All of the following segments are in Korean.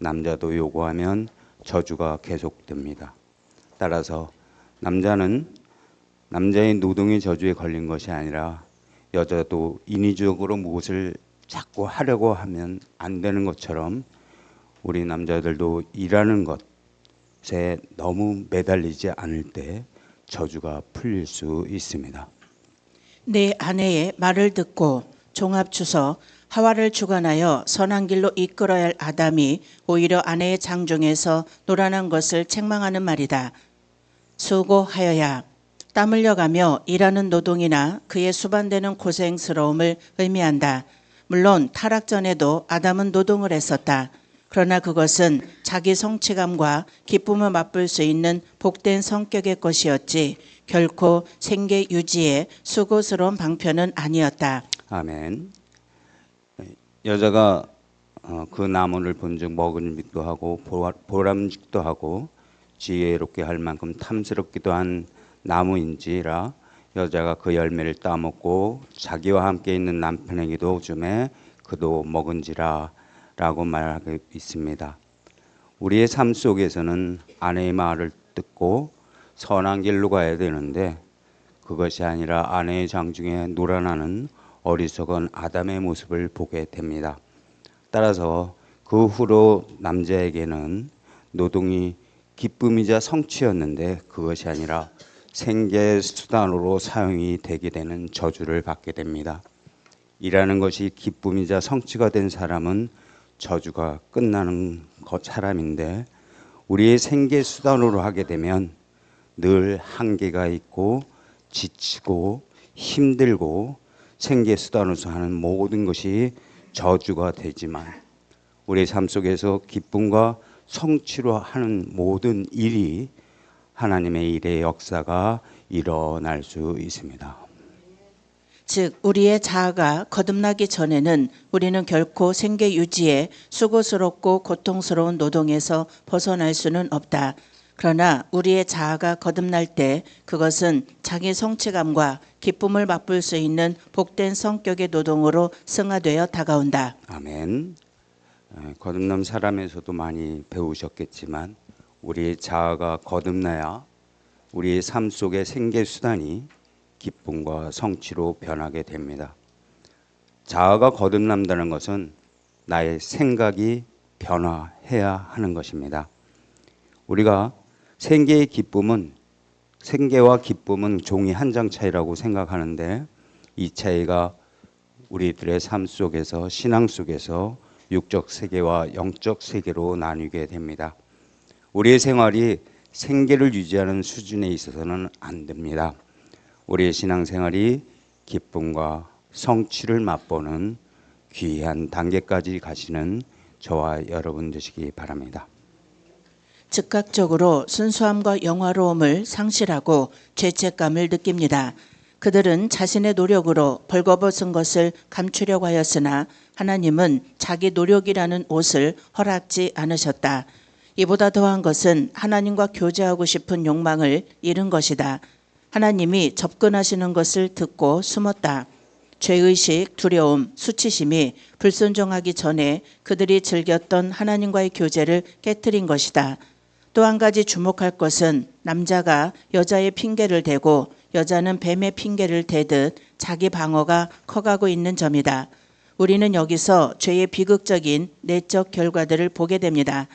남자도 요구하면 저주가 계속됩니다. 따라서 남자는 남자의 노동의 저주에 걸린 것이 아니라 여자도 인위적으로 무엇을 자꾸 하려고 하면 안 되는 것처럼 우리 남자들도 일하는 것에 너무 매달리지 않을 때 저주가 풀릴 수 있습니다. 내 아내의 말을 듣고 종합 주서 하와를 주관하여 선한 길로 이끌어야 할 아담이 오히려 아내의 장중에서 노란한 것을 책망하는 말이다. 수고하여야 땀 흘려가며 일하는 노동이나 그의 수반되는 고생스러움을 의미한다. 물론 타락 전에도 아담은 노동을 했었다. 그러나 그것은 자기 성취감과 기쁨을 맛볼 수 있는 복된 성격의 것이었지 결코 생계 유지에 수고스러운 방편은 아니었다. 아멘. 여자가 어, 그 나무를 본즉 먹음직도 하고 보라- 보람직도 하고 지혜롭게 할 만큼 탐스럽기도 한 나무인지라 여자가 그 열매를 따먹고 자기와 함께 있는 남편에게도 주매 그도 먹은지라 라고 말하고 있습니다. 우리의 삶 속에서는 아내의 말을 듣고 선한 길로 가야 되는데 그것이 아니라 아내의 장중에 놀아나는 어리석은 아담의 모습을 보게 됩니다. 따라서 그 후로 남자에게는 노동이 기쁨이자 성취였는데 그것이 아니라 생계 수단으로 사용이 되게 되는 저주를 받게 됩니다. 일하는 것이 기쁨이자 성취가 된 사람은 저주가 끝나는 것 사람인데 우리의 생계 수단으로 하게 되면 늘 한계가 있고 지치고 힘들고 생계 수단으로서 하는 모든 것이 저주가 되지만 우리 삶 속에서 기쁨과 성취로 하는 모든 일이 하나님의 일의 역사가 일어날 수 있습니다. 즉 우리의 자아가 거듭나기 전에는 우리는 결코 생계 유지에 수고스럽고 고통스러운 노동에서 벗어날 수는 없다. 그러나 우리의 자아가 거듭날 때 그것은 자기 성취감과 기쁨을 맛볼 수 있는 복된 성격의 노동으로 승화되어 다가온다. 아멘. 에, 거듭남 사람에서도 많이 배우셨겠지만 우리의 자아가 거듭나야 우리의 삶 속의 생계 수단이 기쁨과 성취로 변하게 됩니다. 자아가 거듭난다는 것은 나의 생각이 변화해야 하는 것입니다. 우리가 생계의 기쁨은 생계와 기쁨은 종이 한 장 차이라고 생각하는데 이 차이가 우리들의 삶 속에서 신앙 속에서 육적 세계와 영적 세계로 나뉘게 됩니다. 우리의 생활이 생계를 유지하는 수준에 있어서는 안 됩니다. 우리의 신앙 생활이 기쁨과 성취를 맛보는 귀한 단계까지 가시는 저와 여러분 되시기 바랍니다. 즉각적으로 순수함과 영화로움을 상실하고 죄책감을 느낍니다. 그들은 자신의 노력으로 벌거벗은 것을 감추려고 하였으나 하나님은 자기 노력이라는 옷을 허락지 않으셨다. 이보다 더한 것은 하나님과 교제하고 싶은 욕망을 잃은 것이다. 하나님이 접근하시는 것을 듣고 숨었다. 죄의식, 두려움, 수치심이 불순종하기 전에 그들이 즐겼던 하나님과의 교제를 깨뜨린 것이다. 또 한 가지 주목할 것은 남자가 여자의 핑계를 대고 여자는 뱀의 핑계를 대듯 자기 방어가 커가고 있는 점이다. 우리는 여기서 죄의 비극적인 내적 결과들을 보게 됩니다.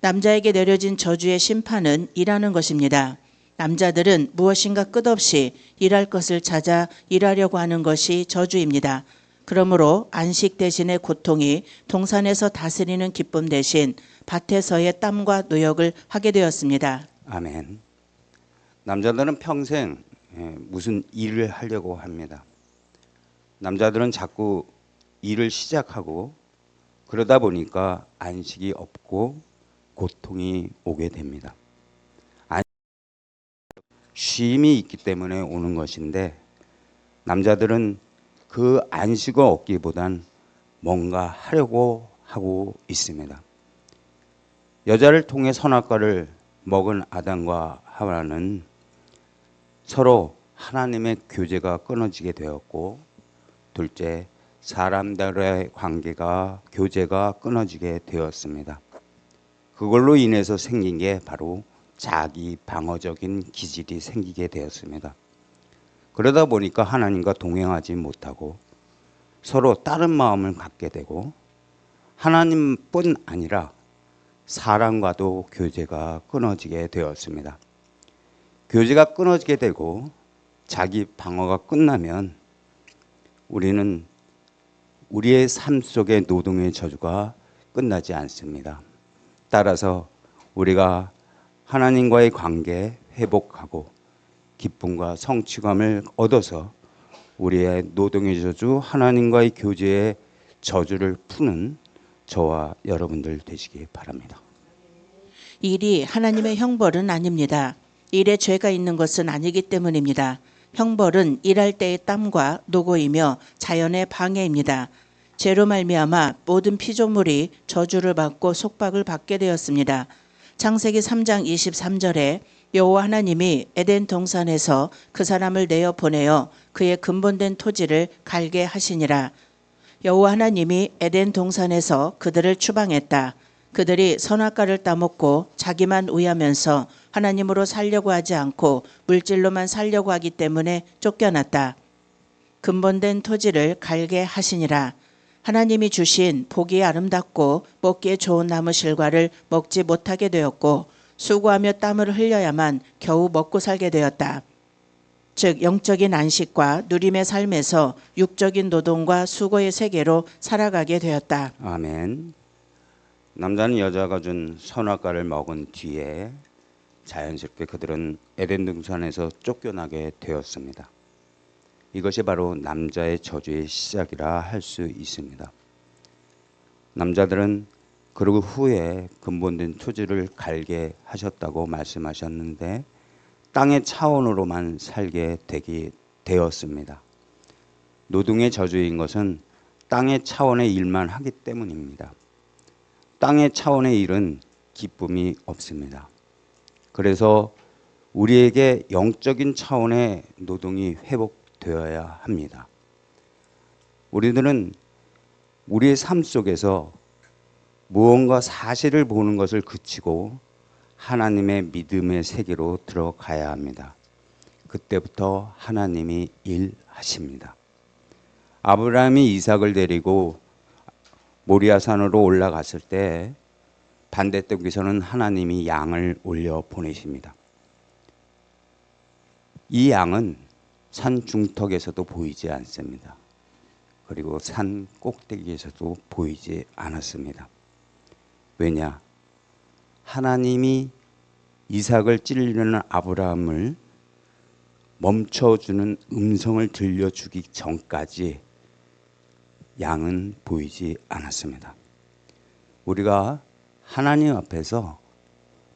남자에게 내려진 저주의 심판은 일하는 것입니다. 남자들은 무엇인가 끝없이 일할 것을 찾아 일하려고 하는 것이 저주입니다. 그러므로 안식 대신의 고통이 동산에서 다스리는 기쁨 대신 밭에서의 땀과 노역을 하게 되었습니다. 아멘. 남자들은 평생 예, 무슨 일을 하려고 합니다. 남자들은 자꾸 일을 시작하고 그러다 보니까 안식이 없고 고통이 오게 됩니다. 안- 쉼이 있기 때문에 오는 것인데 남자들은 그 안식을 얻기보단 뭔가 하려고 하고 있습니다. 여자를 통해 선악과를 먹은 아담과 하와는 서로 하나님의 교제가 끊어지게 되었고 둘째 사람들의 관계가 교제가 끊어지게 되었습니다. 그걸로 인해서 생긴 게 바로 자기 방어적인 기질이 생기게 되었습니다. 그러다 보니까 하나님과 동행하지 못하고 서로 다른 마음을 갖게 되고 하나님뿐 아니라 사람과도 교제가 끊어지게 되었습니다. 교제가 끊어지게 되고 자기 방어가 끝나면 우리는 우리의 삶 속의 노동의 저주가 끝나지 않습니다. 따라서 우리가 하나님과의 관계 회복하고 기쁨과 성취감을 얻어서 우리의 노동의 저주, 하나님과의 교제의 저주를 푸는 저와 여러분들 되시기 바랍니다. 일이 하나님의 형벌은 아닙니다. 일에 죄가 있는 것은 아니기 때문입니다. 형벌은 일할 때의 땀과 노고이며 자연의 방해입니다. 죄로 말미암아 모든 피조물이 저주를 받고 속박을 받게 되었습니다. 창세기 3장 23절에 여호와 하나님이 에덴 동산에서 그 사람을 내어 보내어 그의 근본된 토지를 갈게 하시니라. 여호와 하나님이 에덴 동산에서 그들을 추방했다. 그들이 선악과를 따먹고 자기만 우하면서 하나님으로 살려고 하지 않고 물질로만 살려고 하기 때문에 쫓겨났다. 근본된 토지를 갈게 하시니라. 하나님이 주신 보기 아름답고 먹기에 좋은 나무 실과를 먹지 못하게 되었고 수고하며 땀을 흘려야만 겨우 먹고 살게 되었다. 즉 영적인 안식과 누림의 삶에서 육적인 노동과 수고의 세계로 살아가게 되었다. 아멘. 남자는 여자가 준 선악과를 먹은 뒤에 자연스럽게 그들은 에덴 등산에서 쫓겨나게 되었습니다. 이것이 바로 남자의 저주의 시작이라 할 수 있습니다. 남자들은 그러고 후에 근본된 토지를 갈게 하셨다고 말씀하셨는데 땅의 차원으로만 살게 되기 되었습니다. 노동의 저주인 것은 땅의 차원의 일만 하기 때문입니다. 땅의 차원의 일은 기쁨이 없습니다. 그래서 우리에게 영적인 차원의 노동이 회복되어야 합니다. 우리들은 우리의 삶 속에서 무언가 사실을 보는 것을 그치고 하나님의 믿음의 세계로 들어가야 합니다. 그때부터 하나님이 일하십니다. 아브라함이 이삭을 데리고 모리아산으로 올라갔을 때 반대쪽에서는 하나님이 양을 올려 보내십니다. 이 양은 산 중턱에서도 보이지 않습니다. 그리고 산 꼭대기에서도 보이지 않았습니다. 왜냐? 하나님이 이삭을 찔리는 아브라함을 멈춰주는 음성을 들려주기 전까지 양은 보이지 않았습니다. 우리가 하나님 앞에서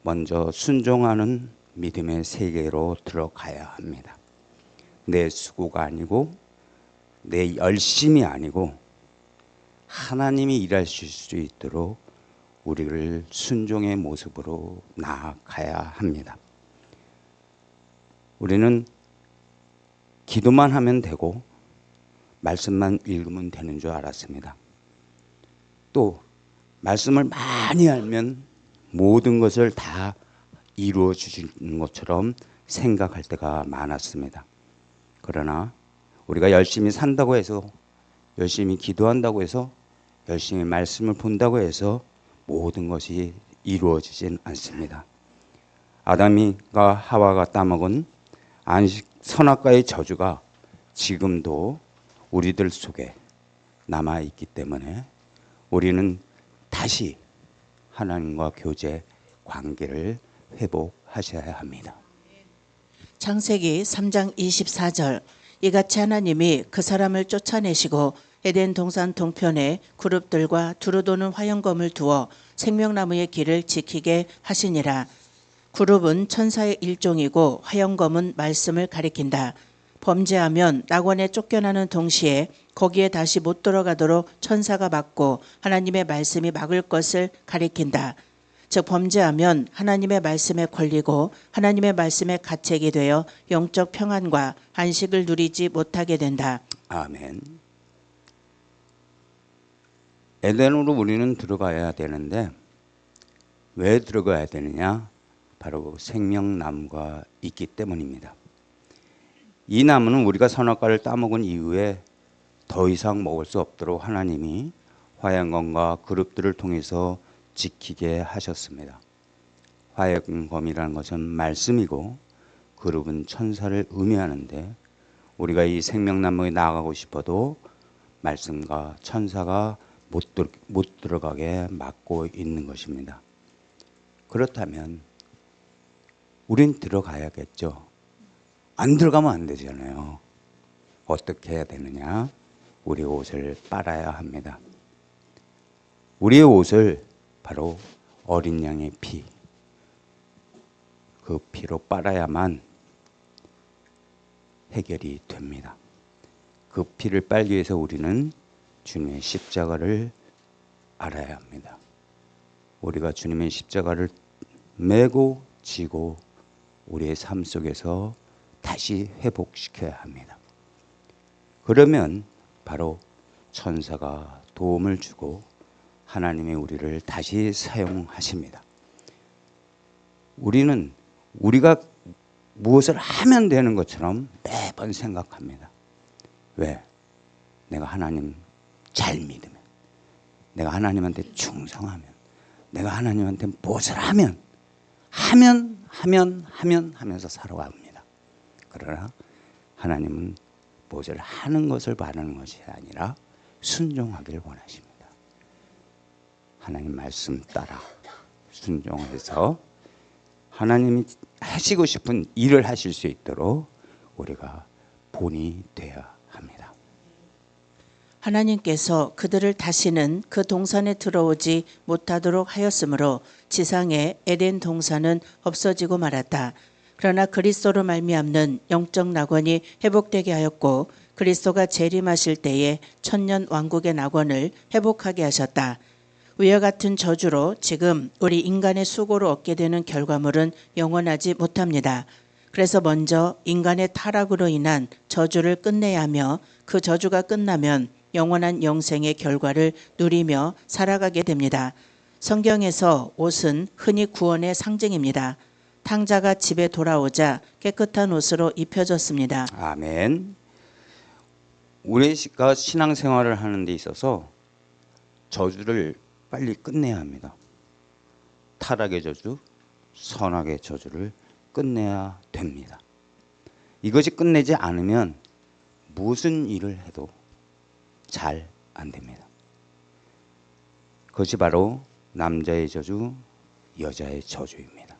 먼저 순종하는 믿음의 세계로 들어가야 합니다. 내 수고가 아니고 내 열심이 아니고 하나님이 일하실 수 있도록 우리를 순종의 모습으로 나아가야 합니다. 우리는 기도만 하면 되고 말씀만 읽으면 되는 줄 알았습니다. 또 말씀을 많이 알면 모든 것을 다 이루어 주시는 것처럼 생각할 때가 많았습니다. 그러나 우리가 열심히 산다고 해서 열심히 기도한다고 해서 열심히 말씀을 본다고 해서 모든 것이 이루어지진 않습니다. 아담이가 하와가 따먹은 안식 선악과의 저주가 지금도 우리들 속에 남아 있기 때문에 우리는 다시 하나님과 교제 관계를 회복하셔야 합니다. 창세기 3장 24절 이같이 하나님이 그 사람을 쫓아내시고 에덴 동산 동편에 그룹들과 두루도는 화영검을 두어 생명나무의 길을 지키게 하시니라. 그룹은 천사의 일종이고 화영검은 말씀을 가리킨다. 범죄하면 낙원에 쫓겨나는 동시에 거기에 다시 못 들어가도록 천사가 막고 하나님의 말씀이 막을 것을 가리킨다. 즉 범죄하면 하나님의 말씀에 걸리고 하나님의 말씀에 가책이 되어 영적 평안과 안식을 누리지 못하게 된다. 아멘. 에덴으로 우리는 들어가야 되는데 왜 들어가야 되느냐? 바로 생명나무가 있기 때문입니다. 이 나무는 우리가 선악과를 따먹은 이후에 더 이상 먹을 수 없도록 하나님이 화양검과 그룹들을 통해서 지키게 하셨습니다. 화양검이라는 것은 말씀이고 그룹은 천사를 의미하는데 우리가 이 생명나무에 나아가고 싶어도 말씀과 천사가 못, 들, 못 들어가게 막고 있는 것입니다. 그렇다면 우린 들어가야겠죠. 안 들어가면 안 되잖아요. 어떻게 해야 되느냐? 우리 옷을 빨아야 합니다. 우리의 옷을 바로 어린 양의 피, 그 피로 빨아야만 해결이 됩니다. 그 피를 빨기 위해서 우리는 주님의 십자가를 알아야 합니다. 우리가 주님의 십자가를 메고 지고 우리의 삶 속에서 다시 회복시켜야 합니다. 그러면 바로 천사가 도움을 주고 하나님이 우리를 다시 사용하십니다. 우리는 우리가 무엇을 하면 되는 것처럼 매번 생각합니다. 왜? 내가 하나님 잘 믿으면, 내가 하나님한테 충성하면, 내가 하나님한테 무엇을 하면, 하면, 하면, 하면 하면서 살아갑니다. 그러나 하나님은 무엇을 하는 것을 바라는 것이 아니라 순종하길 원하십니다. 하나님 말씀 따라 순종해서 하나님이 하시고 싶은 일을 하실 수 있도록 우리가 본이 합니다. 하나님께서 그들을 다시는 그 동산에 들어오지 못하도록 하였으므로 지상에 에덴 동산은 없어지고 말았다. 그러나 그리스도로 말미암는 영적 낙원이 회복되게 하였고 그리스도가 재림하실 때에 천년 왕국의 낙원을 회복하게 하셨다. 위와 같은 저주로 지금 우리 인간의 수고로 얻게 되는 결과물은 영원하지 못합니다. 그래서 먼저 인간의 타락으로 인한 저주를 끝내야 하며 그 저주가 끝나면 영원한 영생의 결과를 누리며 살아가게 됩니다. 성경에서 옷은 흔히 구원의 상징입니다. 탕자가 집에 돌아오자 깨끗한 옷으로 입혀졌습니다. 아멘. 우리가 신앙생활을 하는 데 있어서 저주를 빨리 끝내야 합니다. 타락의 저주, 선악의 저주를 끝내야 됩니다. 이것이 끝내지 않으면 무슨 일을 해도 잘 안 됩니다. 그것이 바로 남자의 저주, 여자의 저주입니다.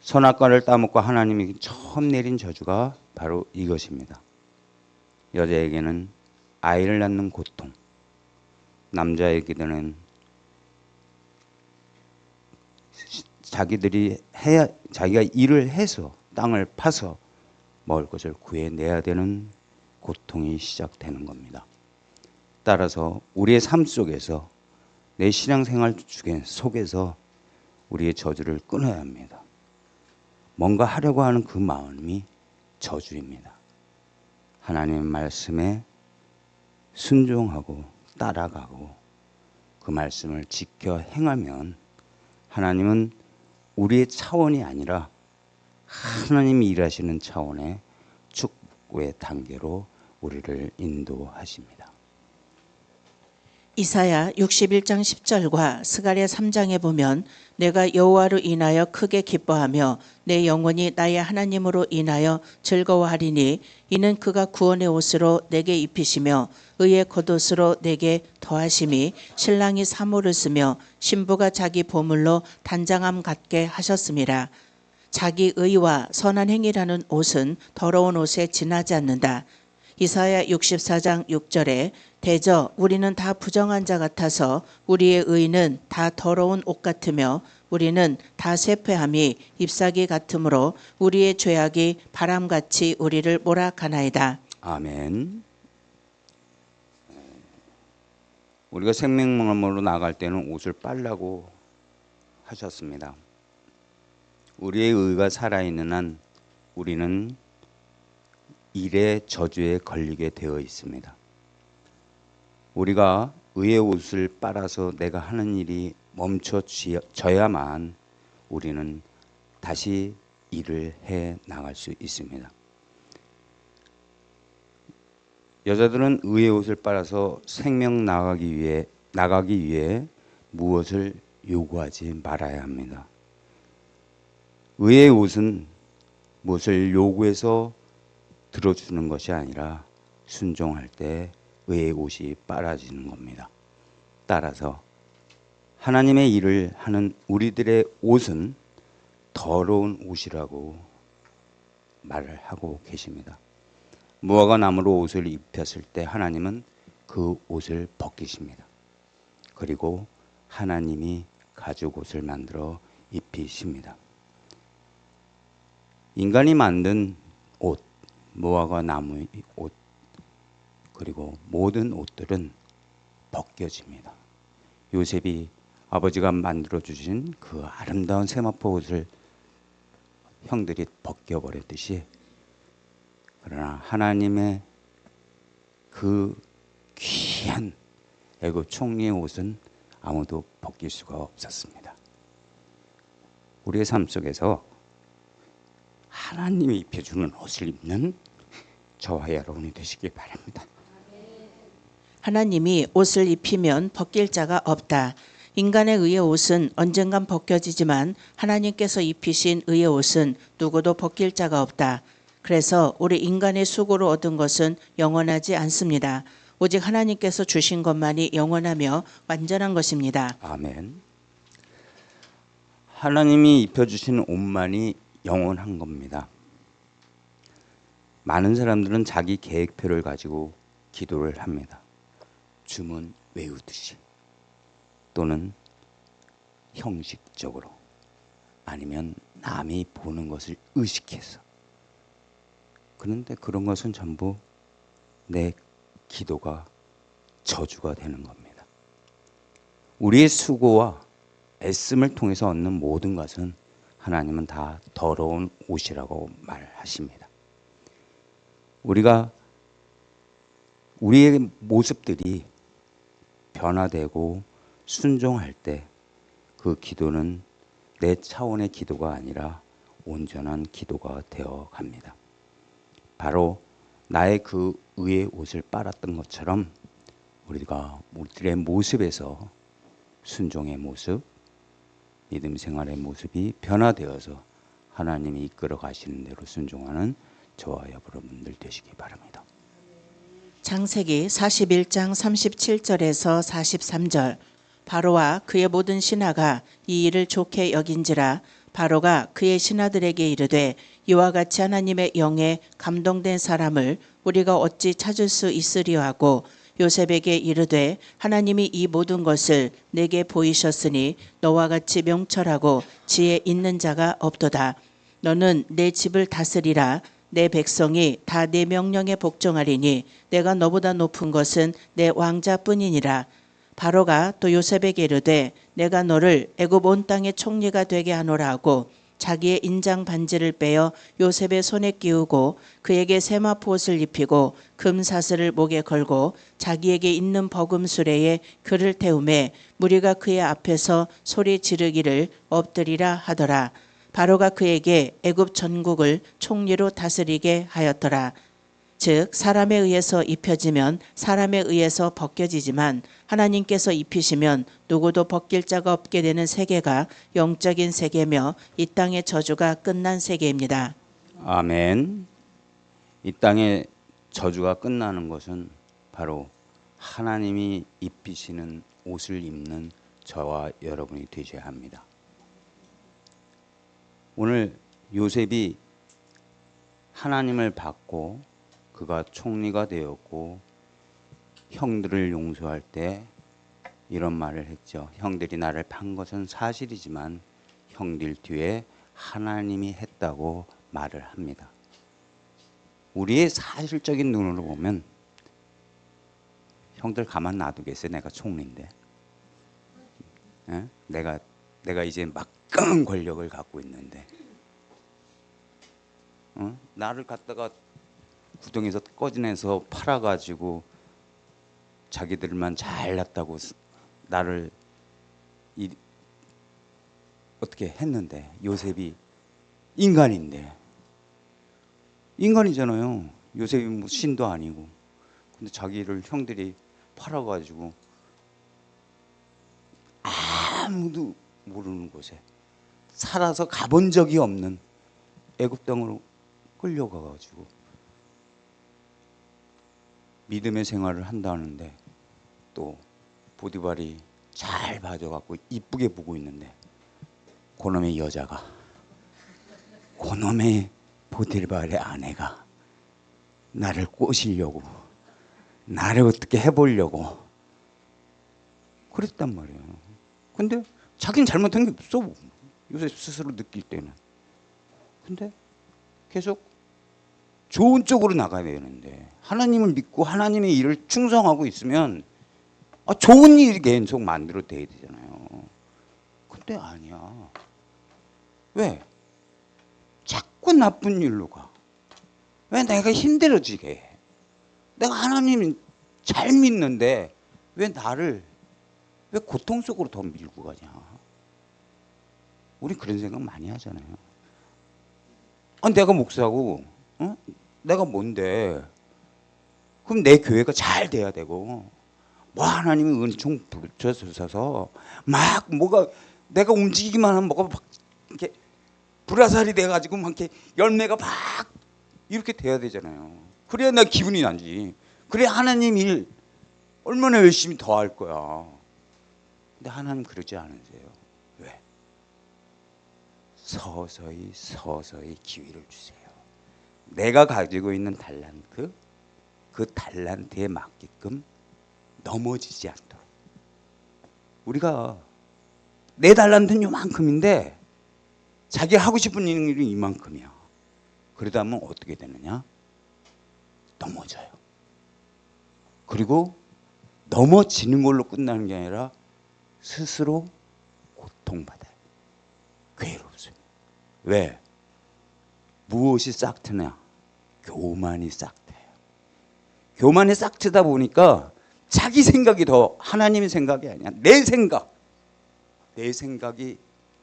선악과를 따먹고 하나님이 처음 내린 저주가 바로 이것입니다. 여자에게는 아이를 낳는 고통, 남자에게는 자기들이 해야 자기가 일을 해서 땅을 파서 먹을 것을 구해내야 되는 고통이 시작되는 겁니다. 따라서 우리의 삶 속에서 내 신앙생활 속에서 우리의 저주를 끊어야 합니다. 뭔가 하려고 하는 그 마음이 저주입니다. 하나님 말씀에 순종하고 따라가고 그 말씀을 지켜 행하면 하나님은 우리의 차원이 아니라 하나님이 일하시는 차원의 축복의 단계로 우리를 인도하십니다. 이사야 61장 10절과 스가랴 3장에 보면 내가 여호와로 인하여 크게 기뻐하며 내 영혼이 나의 하나님으로 인하여 즐거워하리니 이는 그가 구원의 옷으로 내게 입히시며 의의 겉옷으로 내게 더하심이 신랑이 사모를 쓰며 신부가 자기 보물로 단장함 같게 하셨습니다. 자기 의와 선한 행위라는 옷은 더러운 옷에 지나지 않는다. 이사야 64장 6절에 대저 우리는 다 부정한 자 같아서 우리의 의는 다 더러운 옷 같으며 우리는 다 쇠폐함이 잎사귀 같으므로 우리의 죄악이 바람같이 우리를 몰아가나이다. 아멘. 우리가 생명만으로 나갈 때는 옷을 빨라고 하셨습니다. 우리의 의가 살아있는 한 우리는 일의 저주에 걸리게 되어 있습니다. 우리가 의의 옷을 빨아서 내가 하는 일이 멈춰져야만 우리는 다시 일을 해 나갈 수 있습니다. 여자들은 의의 옷을 빨아서 생명 나가기 위해 나가기 위해 무엇을 요구하지 말아야 합니다. 의의 옷은 무엇을 요구해서 들어주는 것이 아니라 순종할 때 의의 옷이 빨아지는 겁니다. 따라서 하나님의 일을 하는 우리들의 옷은 더러운 옷이라고 말을 하고 계십니다. 무화과 나무로 옷을 입혔을 때 하나님은 그 옷을 벗기십니다. 그리고 하나님이 가죽 옷을 만들어 입히십니다. 인간이 만든 옷, 무화과 나무의 옷, 그리고 모든 옷들은 벗겨집니다. 요셉이 아버지가 만들어 주신 그 아름다운 세마포 옷을 형들이 벗겨 버렸듯이 그러나 하나님의 그 귀한 애굽 총리의 옷은 아무도 벗길 수가 없었습니다. 우리의 삶 속에서 하나님이 입혀주는 옷을 입는 저와 여러분이 되시길 바랍니다. 하나님이 옷을 입히면 벗길 자가 없다. 인간의 의의 옷은 언젠간 벗겨지지만 하나님께서 입히신 의의 옷은 누구도 벗길 자가 없다. 그래서 우리 인간의 수고로 얻은 것은 영원하지 않습니다. 오직 하나님께서 주신 것만이 영원하며 완전한 것입니다. 아멘. 하나님이 입혀주신 옷만이 영원한 겁니다. 많은 사람들은 자기 계획표를 가지고 기도를 합니다. 주문 외우듯이 또는 형식적으로 아니면 남이 보는 것을 의식해서 그런데 그런 것은 전부 내 기도가 저주가 되는 겁니다. 우리의 수고와 애씀을 통해서 얻는 모든 것은 하나님은 다 더러운 옷이라고 말하십니다. 우리가 우리의 모습들이 변화되고 순종할 때 그 기도는 내 차원의 기도가 아니라 온전한 기도가 되어 갑니다. 바로 나의 그 의의 옷을 빨았던 것처럼 우리가 우리들의 모습에서 순종의 모습, 믿음 생활의 모습이 변화되어서 하나님이 이끌어 가시는 대로 순종하는 저와 여러분들 되시기 바랍니다. 창세기 41장 37절에서 43절 바로와 그의 모든 신하가 이 일을 좋게 여긴지라 바로가 그의 신하들에게 이르되 이와 같이 하나님의 영에 감동된 사람을 우리가 어찌 찾을 수 있으리요 하고 요셉에게 이르되 하나님이 이 모든 것을 내게 보이셨으니 너와 같이 명철하고 지혜 있는 자가 없도다. 너는 내 집을 다스리라. 내 백성이 다 내 명령에 복종하리니 내가 너보다 높은 것은 내 왕자뿐이니라. 바로가 또 요셉에게 이르되 내가 너를 애굽 온 땅의 총리가 되게 하노라 하고 자기의 인장 반지를 빼어 요셉의 손에 끼우고 그에게 세마포 옷을 입히고 금사슬을 목에 걸고 자기에게 있는 버금 수레에 그를 태우매 무리가 그의 앞에서 소리 지르기를 엎드리라 하더라 바로가 그에게 애굽 전국을 총리로 다스리게 하였더라. 즉 사람에 의해서 입혀지면 사람에 의해서 벗겨지지만 하나님께서 입히시면 누구도 벗길 자가 없게 되는 세계가 영적인 세계며 이 땅의 저주가 끝난 세계입니다. 아멘. 이 땅의 저주가 끝나는 것은 바로 하나님이 입히시는 옷을 입는 저와 여러분이 되셔야 합니다. 오늘 요셉이 하나님을 받고 그가 총리가 되었고 형들을 용서할 때 이런 말을 했죠. 형들이 나를 판 것은 사실이지만 형들 뒤에 하나님이 했다고 말을 합니다. 우리의 사실적인 눈으로 보면 형들 가만 놔두겠어요. 내가 총리인데. 예? 내가 내가 이제 막강한 권력을 갖고 있는데 어? 나를 갖다가 구덩이에서 꺼내서 팔아가지고 자기들만 잘났다고 스- 나를 이 어떻게 했는데 요셉이 인간인데 인간이잖아요. 요셉이 뭐 신도 아니고 근데 자기를 형들이 팔아가지고 아무도 모르는 곳에 살아서 가본 적이 없는 애굽 땅으로 끌려가가지고 믿음의 생활을 한다는데 또 보디발이 잘 봐줘갖고 이쁘게 보고 있는데 그놈의 여자가 그놈의 보디발의 아내가 나를 꼬시려고 나를 어떻게 해보려고 그랬단 말이에요. 근데 자기는 잘못한 게 없어. 요새 스스로 느낄 때는. 근데 계속 좋은 쪽으로 나가야 되는데 하나님을 믿고 하나님의 일을 충성하고 있으면 아, 좋은 일이 계속 만들어 돼야 되잖아요. 근데 아니야. 왜? 자꾸 나쁜 일로 가. 왜 내가 힘들어지게 해? 내가 하나님 잘 믿는데 왜 나를 왜 고통 속으로 더 밀고 가냐? 우리 그런 생각 많이 하잖아요. 아, 내가 목사고, 어? 내가 뭔데? 그럼 내 교회가 잘 돼야 되고, 뭐 하나님이 은총 붙여주셔서 막 뭐가 내가 움직이기만 하면 뭐가 막 이렇게 불화살이 돼가지고 막 이렇게 열매가 막 이렇게 돼야 되잖아요. 그래야 나 기분이 나지. 그래야 하나님 일 얼마나 열심히 더 할 거야. 근데 하나님 그러지 않으세요. 왜? 서서히 서서히 기회를 주세요. 내가 가지고 있는 달란트, 그 달란트에 맞게끔 넘어지지 않도록. 우리가 내 달란트는 요만큼인데 자기 하고 싶은 일이 이만큼이야. 그러다 보면 어떻게 되느냐? 넘어져요. 그리고 넘어지는 걸로 끝나는 게 아니라 스스로 고통받아요. 괴롭습니다. 왜? 무엇이 싹트냐? 교만이 싹트요. 교만이 싹트다 보니까 자기 생각이 더 하나님의 생각이 아니야. 내 생각. 내 생각이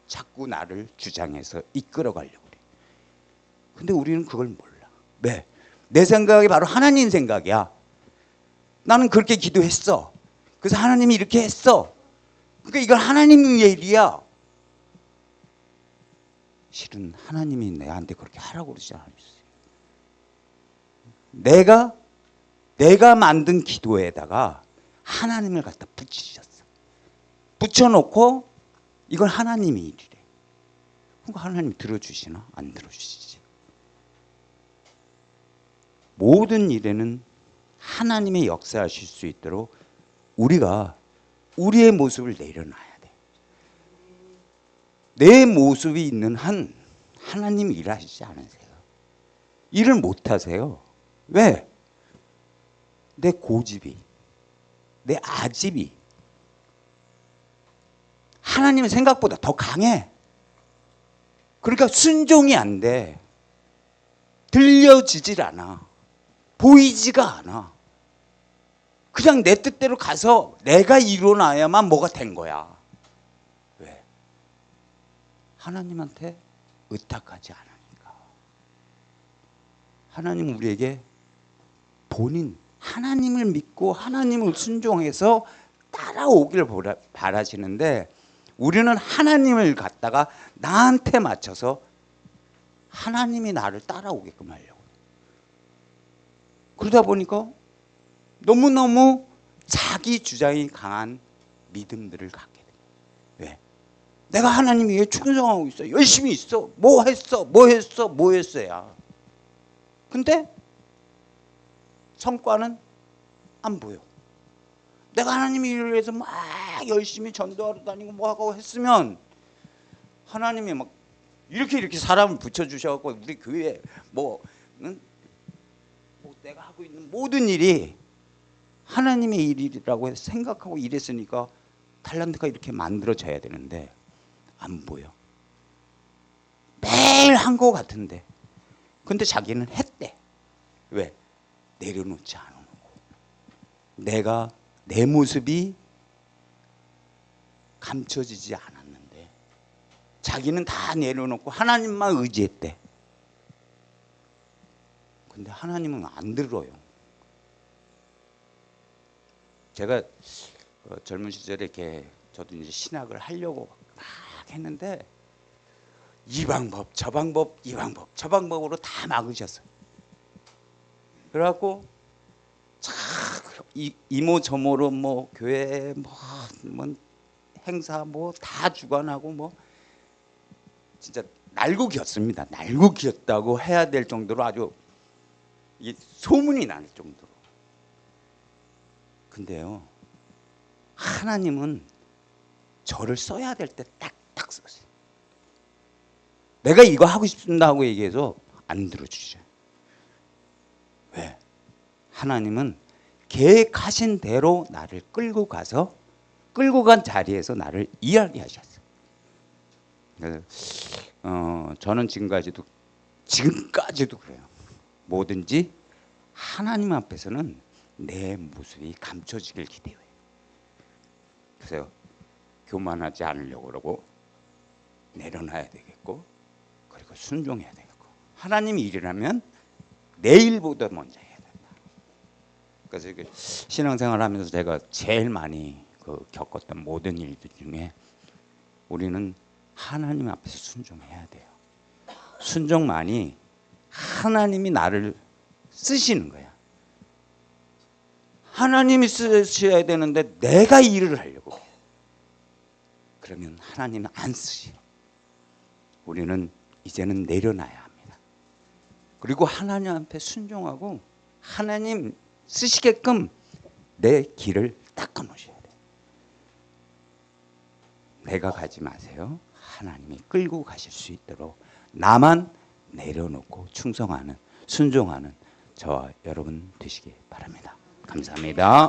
자꾸 나를 주장해서 이끌어 가려고 그래. 근데 우리는 그걸 몰라. 왜? 내 생각이 바로 하나님 생각이야. 나는 그렇게 기도했어. 그래서 하나님이 이렇게 했어. 그러니까 이건 하나님의 일이야. 실은 하나님이 내한테 그렇게 하라고 그러지 않았어요. 내가 내가 만든 기도에다가 하나님을 갖다 붙이셨어. 붙여놓고 이건 하나님의 일이래. 그러니까 하나님이 들어주시나 안 들어주시지. 모든 일에는 하나님의 역사하실 수 있도록 우리가 우리의 모습을 내려놔야 돼. 내 모습이 있는 한 하나님 일하시지 않으세요. 일을 못 하세요. 왜? 내 고집이, 내 아집이 하나님의 생각보다 더 강해. 그러니까 순종이 안 돼. 들려지질 않아. 보이지가 않아. 그냥 내 뜻대로 가서 내가 이뤄놔야만 뭐가 된 거야. 왜? 하나님한테 의탁하지 않으니까. 하나님 우리에게 본인, 하나님을 믿고 하나님을 순종해서 따라오길 바라시는데 우리는 하나님을 갖다가 나한테 맞춰서 하나님이 나를 따라오게끔 하려고. 그러다 보니까 너무너무 자기 주장이 강한 믿음들을 갖게 돼. 왜? 내가 하나님 위해 충성하고 있어. 열심히 있어. 뭐 했어? 뭐 했어? 뭐 했어야. 근데 성과는 안 보여. 내가 하나님 일을 위해서 막 열심히 전도하러 다니고 뭐 하고 했으면 하나님이 막 이렇게 이렇게 사람을 붙여 주셔 갖고 우리 교회 뭐, 응? 뭐 내가 하고 있는 모든 일이 하나님의 일이라고 생각하고 일했으니까 탤런트가 이렇게 만들어져야 되는데 안 보여. 매일 한 거 같은데. 근데 자기는 했대. 왜? 내려놓지 않고. 내가 내 모습이 감춰지지 않았는데 자기는 다 내려놓고 하나님만 의지했대. 근데 하나님은 안 들어요. 제가 어, 젊은 시절에 이렇게 저도 이제 신학을 하려고 막 했는데 이 방법 저 방법 이 방법 저 방법으로 다 막으셨어요. 그래갖고 참 이- 이모 저모로 뭐 교회 뭐, 뭐 행사 뭐 다 주관하고 뭐 진짜 날고기였습니다. 날고기였다고 해야 될 정도로 아주 이 소문이 날 정도로. 근데요 하나님은 저를 써야 될 때 딱딱 썼어요. 내가 이거 하고 싶다고 얘기해서 안 들어주죠. 왜? 하나님은 계획하신 대로 나를 끌고 가서 끌고 간 자리에서 나를 일하게 하셨어요. 그래서 어, 저는 지금까지도 지금까지도 그래요. 뭐든지 하나님 앞에서는 내 모습이 감춰지길 기대해요. 그래서 교만하지 않으려고 그러고 내려놔야 되겠고 그리고 순종해야 되겠고 하나님이 일이라면 내일보다 먼저 된다. 그래서 이게 신앙생활 하면서 제가 제일 많이 그 겪었던 모든 일들 중에 우리는 하나님 앞에서 순종해야 돼요. 순종만이 하나님이 나를 쓰시는 거야. 하나님이 쓰셔야 되는데 내가 일을 하려고 해. 그러면 하나님은 안 쓰시. 우리는 이제는 내려놔야 합니다. 그리고 하나님 앞에 순종하고 하나님 쓰시게끔 내 길을 닦아 놓으셔야 돼요. 내가 가지 마세요. 하나님이 끌고 가실 수 있도록 나만 내려놓고 충성하는 순종하는 저와 여러분 되시기 바랍니다. 감사합니다.